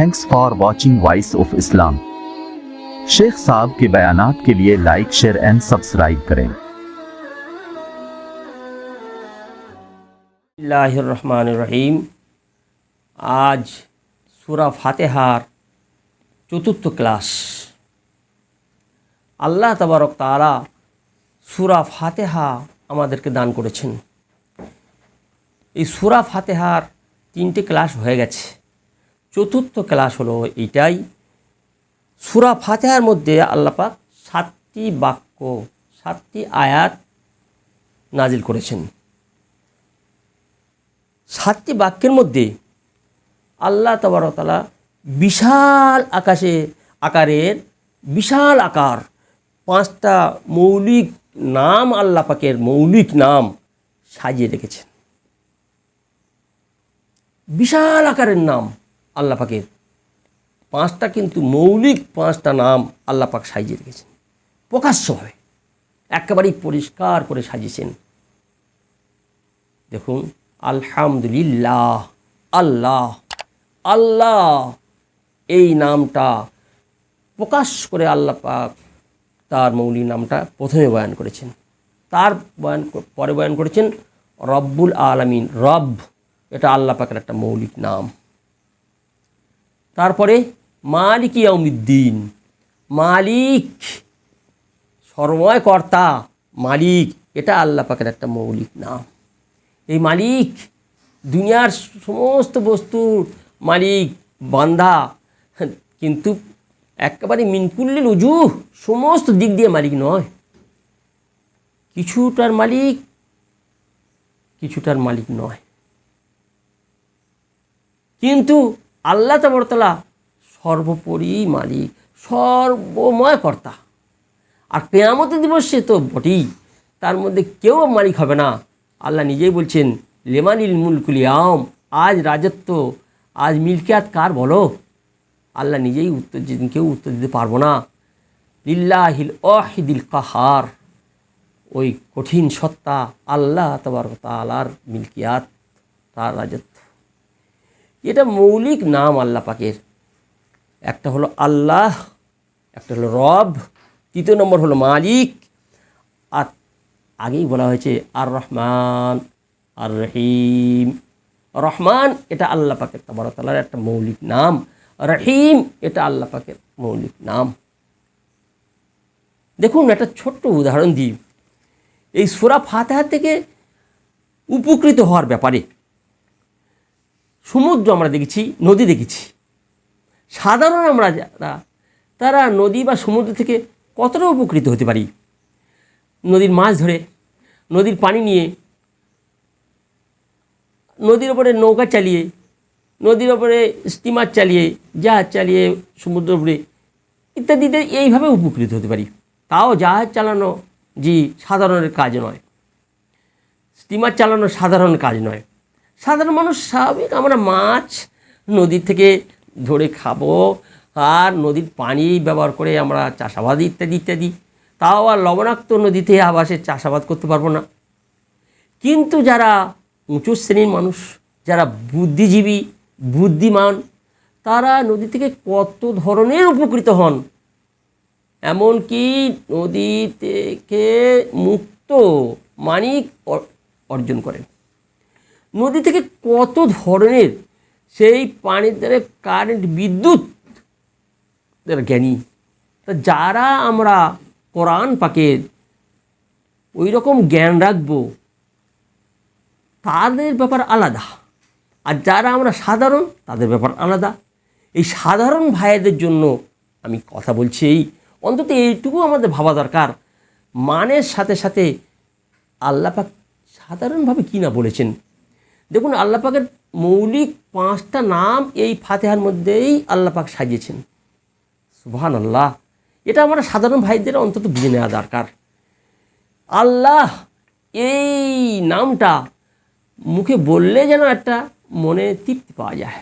thanks for watching voice of Islam Sheikh साहब के बयानात के लिए लाइक शेयर एंड सब्सक्राइब करें ইল্লাহির রহমান রহিম আজ সুরা ফাতেহার চতুর্থ ক্লাস আল্লাহ তাবারক তারা সুরা ফাতেহা আমাদেরকে দান করেছেন এই সুরা ফাতেহার তিনটে ক্লাস হয়ে গেছে চতুর্থ ক্লাস হলো এইটাই সুরা ফাতেহার মধ্যে আল্লাপাক সাতটি বাক্য, সাতটি আয়াত নাজিল করেছেন। সাতটি বাক্যের মধ্যে আল্লাহ তবরতলা বিশাল আকাশে, আকারের বিশাল আকার, পাঁচটা মৌলিক নাম আল্লাহ পাকের মৌলিক নাম সাজিয়ে রেখেছেন। বিশাল আকারের নাম। আল্লাহ পাকের। পাঁচটা কিন্তু মৌলিক পাঁচটা নাম আল্লাহ পাক সাজিয়ে রেখেছেন। প্রকাশ্যভাবে একেবারেই পরিষ্কার করে সাজিয়েছেন। দেখুন, আলহামদুলিল্লাহ, আল্লাহ আল্লাহ, এই নামটা প্রকাশ করে আল্লাহ পাক তার মৌলিক নামটা প্রথমে বয়ান করেছেন। তার বয়ান পরে বয়ান করেছেন, রব্বুল আলামিন, রব, এটা আল্লাহ পাকের একটা মৌলিক নাম। তারপরে মালিক ইয়াউমিদ্দিন। মালিক সর্বময় কর্তা মালিক, এটা আল্লাহ পাকের একটা মৌলিক নাম। এই মালিক, দুনিয়ার সমস্ত বস্তুর মালিক বান্ধা কিন্তু একেবারে মিনকুল্লিল উজু সমস্ত দিক দিয়ে মালিক নয়। কিছুটার মালিক কিছুটার মালিক নয়। কিন্তু আল্লাহ তাবরতলা সর্বোপরি মালিক সর্বময় কর্তা আর কেয়ামত দিবসে তো বটেই, তার মধ্যে কেউ মালিক হবে না। আল্লাহ নিজেই বলছেন, লেমানিল মুলকুলি আম আজ রাজত্ব, আজ মিল্কিয়াত কার বলো? আল্লাহ নিজেই উত্তর দিতেন কেউ উত্তর দিতে পারব না। লিল্লাহিল অহিদিল কাহার, ওই কঠিন সত্তা আল্লাহ তবর তালার মিল্কিয়াত, তার রাজত্ব। এটা মৌলিক নাম আল্লাহ পাকের। একটা হলো আল্লাহ, একটা হলো রব, তৃতীয় নম্বর হলো মালিক, আর আগেই বলা হয়েছে আর রহমান আর রহিম রহমান এটা আল্লাহ পাকের তাবারতালার একটা মৌলিক নাম। রহিম এটা আল্লাহ পাকের মৌলিক নাম। দেখুন, একটা ছোট্ট উদাহরণ দিই। এই সুরা ফাতেহা থেকে উপকৃত হওয়ার ব্যাপারে সমুদ্র আমরা দেখেছি, নদী দেখেছি। সাধারণ আমরা যারা, তারা নদী বা সমুদ্র থেকে কতটা উপকৃত হতে পারি? নদীর মাছ ধরে, নদীর পানি নিয়ে, নদীর ওপরে নৌকা চালিয়ে, নদীর ওপরে স্টিমার চালিয়ে, জাহাজ চালিয়ে, সমুদ্র উপরে ইত্যাদিতে এইভাবে উপকৃত হতে পারি। তাও জাহাজ চালানো জি সাধারণের কাজ নয়। স্টিমার চালানো সাধারণ কাজ নয়। সাধারণ মানুষ স্বাভাবিক। আমরা মাছ নদী থেকে ধরে খাব, আর নদীর পানি ব্যবহার করে আমরা চাষাবাদ ইত্যাদি ইত্যাদি। তাও আর লবণাক্ত নদীতে আবাসে চাষাবাদ করতে পারব না। কিন্তু যারা উঁচু শ্রেণির মানুষ, যারা বুদ্ধিজীবী, বুদ্ধিমান, তারা নদী থেকে কত ধরনের উপকৃত হন? এমনকি নদী থেকে মুক্ত মানিক অর্জন করেন। নদী থেকে কত ধরনের সেই পানির দ্বারা কারেন্ট বিদ্যুৎ জ্ঞানী। তা যারা আমরা কোরআন পাকের ওই রকম জ্ঞান রাখব, তাদের ব্যাপার আলাদা। আর যারা আমরা সাধারণ, তাদের ব্যাপার আলাদা। এই সাধারণ ভাইয়েদের জন্য আমি কথা বলছি এই। অন্তত এইটুকু আমাদের ভাবা দরকার। মানের সাথে সাথে আল্লাপাক সাধারণভাবে কী না বলেছেন? দেখুন আল্লাপাকের মৌলিক পাঁচটা নাম এই ফাতেহার মধ্যেই আল্লাপাক সাজিয়েছেন। সুবহান আল্লাহ এটা আমরা সাধারণ ভাইদের অন্তত বুঝে নেওয়া দরকার। আল্লাহ এই নামটা মুখে বললে যেন একটা মনে তৃপ্তি পাওয়া যায়,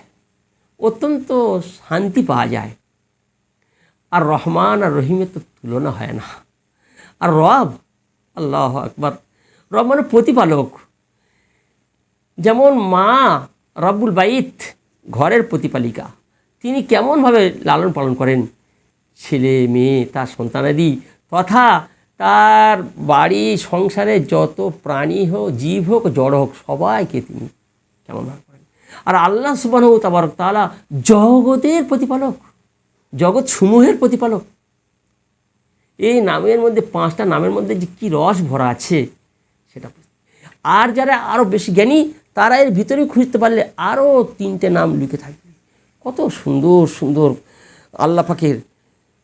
অত্যন্ত শান্তি পাওয়া যায়। আর রহমান আর রহিমের তো তুলনা হয় না। আর রব, আল্লাহ একবার রব মানে প্রতিপালক। যেমন মা রব্বুল বাইত, ঘরের প্রতিপালিকা, তিনি কেমনভাবে লালন পালন করেন? ছেলে, মেয়ে, তার সন্তানাদি, তথা তার বাড়ি, সংসারে যত প্রাণী হোক, জীব হোক, জড় হোক, সবাইকে তিনি কেমনভাবে করেন। আর আল্লাহ সুবাহ তাবারক তালা জগতের প্রতিপালক, জগৎ সমূহের প্রতিপালক। এই নামের মধ্যে, পাঁচটা নামের মধ্যে যে কী রস ভরা আছে, সেটা আর যারা আরও বেশি জ্ঞানী তারা এর ভিতরে খুঁজতে পারলে আরও তিনটে নাম লিখে থাকবে। কত সুন্দর সুন্দর আল্লাহ পাকের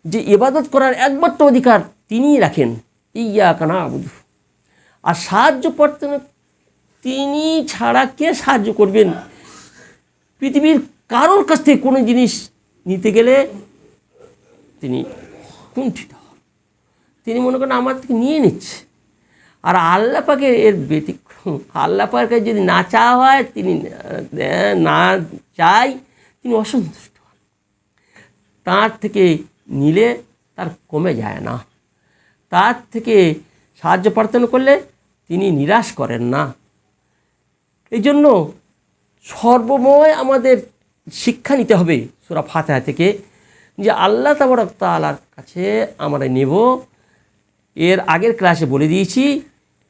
যে ইবাদত করার একমাত্র অধিকার তিনিই রাখেন। ইয়া কানা আবুদু আর সাহায্য প্রার্থনা তিনি ছাড়া কে সাহায্য করবেন? পৃথিবীর কারোর কাছ থেকে কোনো জিনিস নিতে গেলে তিনি কুণ্ঠিত তিনি মনে করেন আমার থেকে নিয়ে নিচ্ছে। আর আল্লাহ পাকে এর ব্যতিক্রম আল্লাহ পাকে যদি না চাওয়া হয়, তিনি না চাই, তিনি অসন্তুষ্ট। হন তার থেকে নিলে তার কমে যায় না। তার থেকে সাহায্য প্রার্থনা করলে তিনি নিরাশ করেন না। এই জন্য সর্বময় আমাদের শিক্ষা নিতে হবে সুরা ফাতেহা থেকে, যে আল্লাহ তাবরক তালার কাছে আমরা নেব। এর আগের ক্লাসে বলে দিয়েছি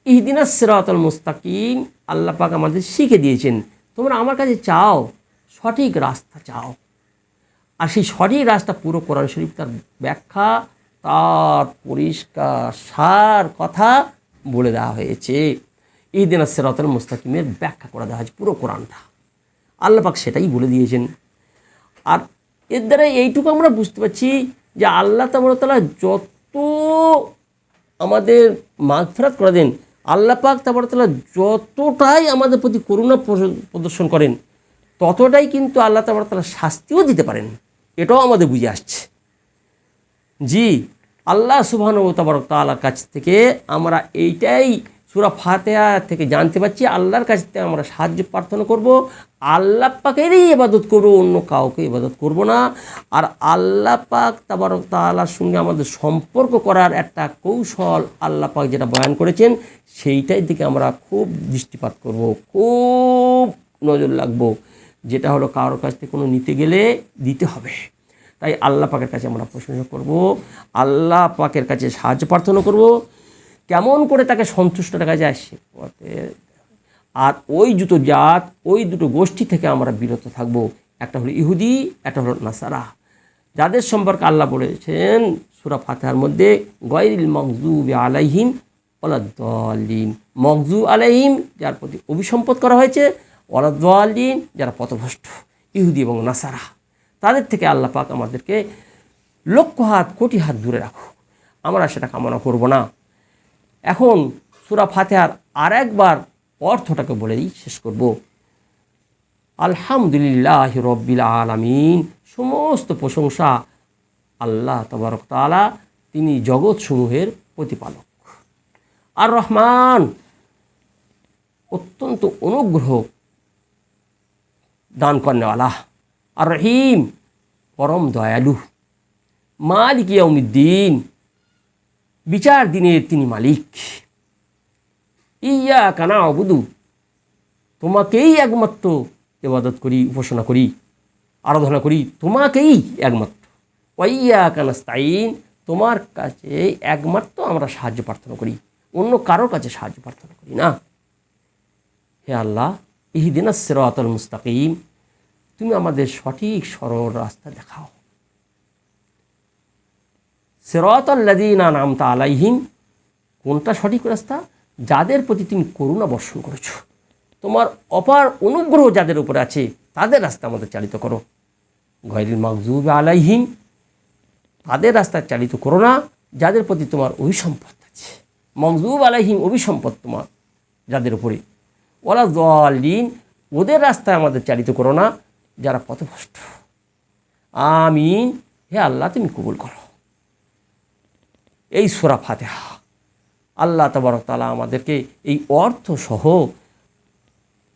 ইহদিনা সিরাতুল মুস্তাকিম, আল্লাহ পাক আমাদের শিখে দিয়েছেন, তোমরা আমার কাছে চাও, সঠিক রাস্তা চাও। আর সেই সঠিক রাস্তা পুরো কোরআন শরীফ তার ব্যাখ্যা, তার পরিষ্কার সার কথা বলে দেওয়া হয়েছে। ঈদিন সেরাতুল মুস্তাকিমের ব্যাখ্যা করে দেওয়া হয়েছে, পুরো কোরআনটা। আল্লাহ পাক সেটাই বলে দিয়েছেন। আর এর দ্বারা এইটুকু আমরা বুঝতে পারছি যে আল্লাহ তাবরতলা যত আমাদের মাগফেরাত করে দেন আল্লাহ পাক তাবরতলা যতটাই আমাদের প্রতি করুণা প্রদর্শন করেন, ততটাই কিন্তু আল্লাহ তাবরতলা শাস্তিও দিতে পারেন। এটাও আমাদের বুঝে আসছে। জি, আল্লাহ সুবাহ ও তাবারক তালার কাছ থেকে আমরা এইটাই সুরা ফাতেহা থেকে জানতে পারছি, আল্লাহর কাছ থেকে আমরা সাহায্য প্রার্থনা করব। আল্লাহ পাকেরই ইবাদত করব, অন্য কাউকে ইবাদত করব না। আর আল্লাহ পাক তাবারক তাআলার সঙ্গে আমাদের সম্পর্ক করার একটা কৌশল আল্লাহ পাক যেটা বয়ান করেছেন সেইটাই দিকে আমরা খুব দৃষ্টিপাত করব, খুব নজর রাখব। যেটা হলো কারোর কাছ থেকে কোনো নিতে গেলে দিতে হবে। তাই আল্লাহ পাকের কাছে আমরা প্রশংসা করব, আল্লাহ পাকের কাছে সাহায্য প্রার্থনা করব। কেমন করে তাকে সন্তুষ্ট রাখা যায় সে আর ওই দুটো জাত, ওই দুটো গোষ্ঠী থেকে আমরা বিরত থাকব। একটা হলো ইহুদি, একটা হলো নাসারা। যাদের সম্পর্কে আল্লাহ বলেছেন, সুরা ফাতেহার মধ্যে, গয়রিল মকজুব আলাইহিম ওলাদ্দিন মকজু আলাইহিম, যার প্রতি অভিসম্পদ করা হয়েছে ওলাদ্দিন যারা পথভ্রষ্ট, ইহুদি এবং নাসারা। তাদের থেকে আল্লাহ পাক আমাদেরকে লক্ষ হাত, কোটি হাত দূরে রাখো আমরা সেটা কামনা করব না। এখন সুরা ফাতেহার আর একবার অর্থটাকে বলেই শেষ করব। আলহামদুলিল্লাহ রব্বিল আলামিন। সমস্ত প্রশংসা আল্লাহ তবরক তাআলা, তিনি জগৎসমূহের প্রতিপালক। আর রহমান অত্যন্ত অনুগ্রহ দান করেনেওয়ালা আর রহিম, পরম দয়ালু। মালিক ইয়াউমিদ্দিন। বিচার দিনের তিনি মালিক। ইয়া কানা অবুদু তোমাকেই একমাত্র ইবাদত করি, উপাসনা করি, আরাধনা করি, তোমাকেই একমাত্র। ওয়াইয়া কানাস্তাইন তোমার কাছে একমাত্র আমরা সাহায্য প্রার্থনা করি, অন্য কারোর কাছে সাহায্য প্রার্থনা করি না। হে আল্লাহ ইহিদিন সিরাতুল মুস্তাকিম, তুমি আমাদের সঠিক সরল রাস্তা দেখাও। সিরাতাল্লাযীনা নামতা আলাইহিম। কোনটা সঠিক রাস্তা? যাদের প্রতি তুমি করুণা বর্ষণ করেছ। তোমার অপার অনুগ্রহ যাদের উপরে আছে, তাদের রাস্তা আমাদের চালিত করো। গয়রিল মাকজুব আলাইহিম, তাদের রাস্তা চালিত করো না। যাদের প্রতি তোমার অভিসম্পদ আছে। মকজুব আলাইহিম অভিসম্পদ তোমার, যাদের উপরে। ওরা দলিন ওদের রাস্তায় আমাদের চালিত করো না। যারা পথভ্রষ্ট। আমিন। হে আল্লাহ, তুমি কবুল করো। এই সোরা ফাতেহা। আল্লাহ তালা আমাদেরকে এই অর্থ সহ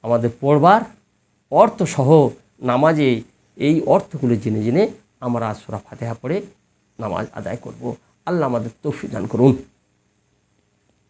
আমাদের পড়বার অর্থ সহ নামাজে এই অর্থগুলো জেনে জেনে আমরা সোরা ফাতেহা পড়ে নামাজ আদায় করব। আল্লাহ আমাদের তৌফিক দান করুন।